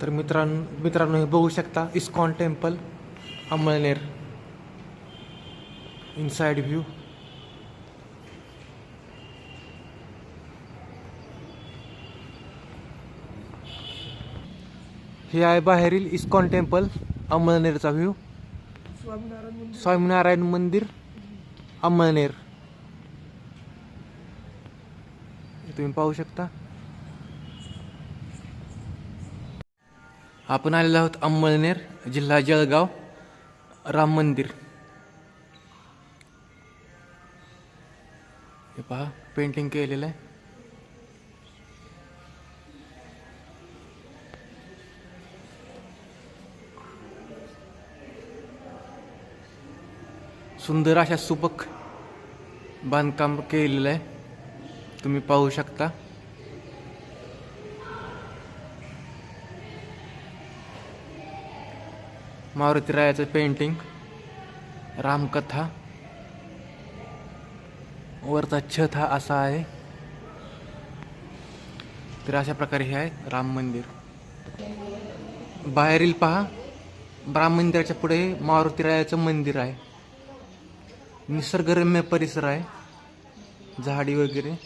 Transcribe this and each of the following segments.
तर मित्रांनो मित्रांनो हे बघू शकता ISKCON temple Amalner inside view. हे आहे बाहेरील इस्कॉन टेम्पल अमळनेरचा व्ह्यू. स्वामीनारायण मंदिर स्वामीनारायण अमळनेर. हे तुम्ही पाहू शकता. आपण आलेलो आहोत अंमळनेर जिल्हा जळगाव राम मंदिर. हे पहा पेंटिंग केलेलं आहे. सुंदर अशा सुबक बांधकाम केलेलं आहे. तुम्ही पाहू शकता. मारुती रायाचं पेंटिंग रामकथा. वरचा छत हा असा आहे. तर अशा प्रकारे हे आहे राम मंदिर. बाहेरील पहा राम मंदिराच्या पुढे मारुती रायाचं मंदिर आहे. निसर्गरम्य परिसर आहे. झाडी वगैरे.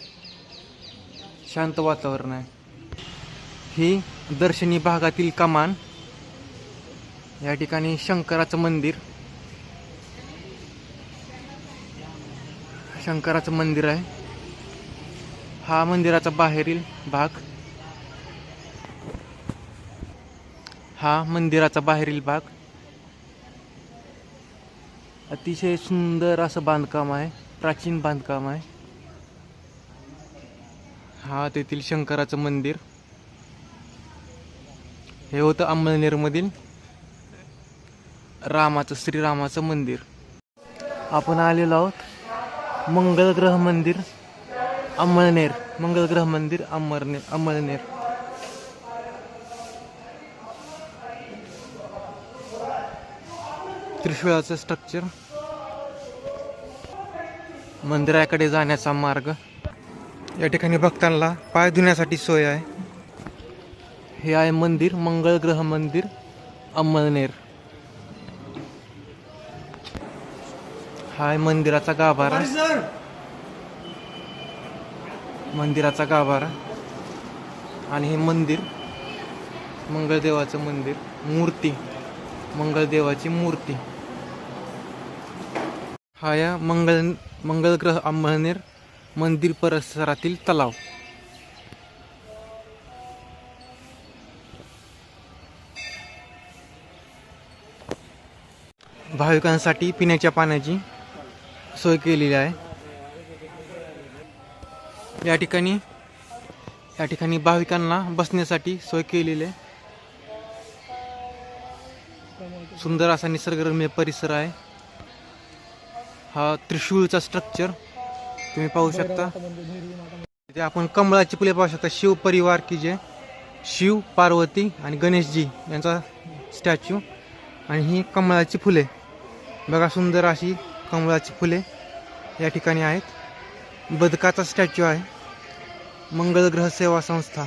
शांत वातावरण आहे. ही दर्शनी भागातील कमान या ठिकाणी शंकराचं मंदिर. शंकराचं मंदिर आहे. हा मंदिराचा बाहेरील भाग. हा मंदिराचा बाहेरील भाग. अतिशय सुंदर असं बांधकाम आहे. प्राचीन बांधकाम आहे. हा तेथील शंकराचं मंदिर. हे होतं अंमळनेरमधील रामाचं श्रीरामाचं मंदिर. आपण आलेलो आहोत मंगलग्रह मंदिर अंमळनेर. मंगलग्रह मंदिर अमरनेर अंमळनेर. त्रिशूळाचं स्ट्रक्चर मंदिराकडे जाण्याचा मार्ग. या ठिकाणी भक्तांना पाय धुण्यासाठी सोय आहे. हे आहे मंदिर मंगळ ग्रह मंदिर अंमळनेर. हा आहे मंदिराचा गाभारा. मंदिराचा गाभारा. आणि हे मंदिर मंगळदेवाचं मंदिर मूर्ती मंगळदेवाची मूर्ती. हा या मंगळ मंगळग्रह अंमळनेर मंदिर परिसरातील तलाव. भाविकांसाठी पिण्याच्या पाण्याची सोय केलेली आहे. या ठिकाणी या ठिकाणी भाविकांना बसण्यासाठी सोय केलेली आहे. सुंदर असा निसर्गरम्य परिसर आहे. हा त्रिशूळचा स्ट्रक्चर तुम्ही पाहू शकता. इथे आपण कमळाची फुले पाहू शकता. शिव परिवार की जे शिव पार्वती आणि गणेशजी यांचा स्टॅच्यू आणि ही कमळाची फुले. बघा सुंदर अशी कमळाची फुले. या ठिकाणी आहेत. बदकाचा स्टॅच्यू आहे. मंगळ ग्रह सेवा संस्था.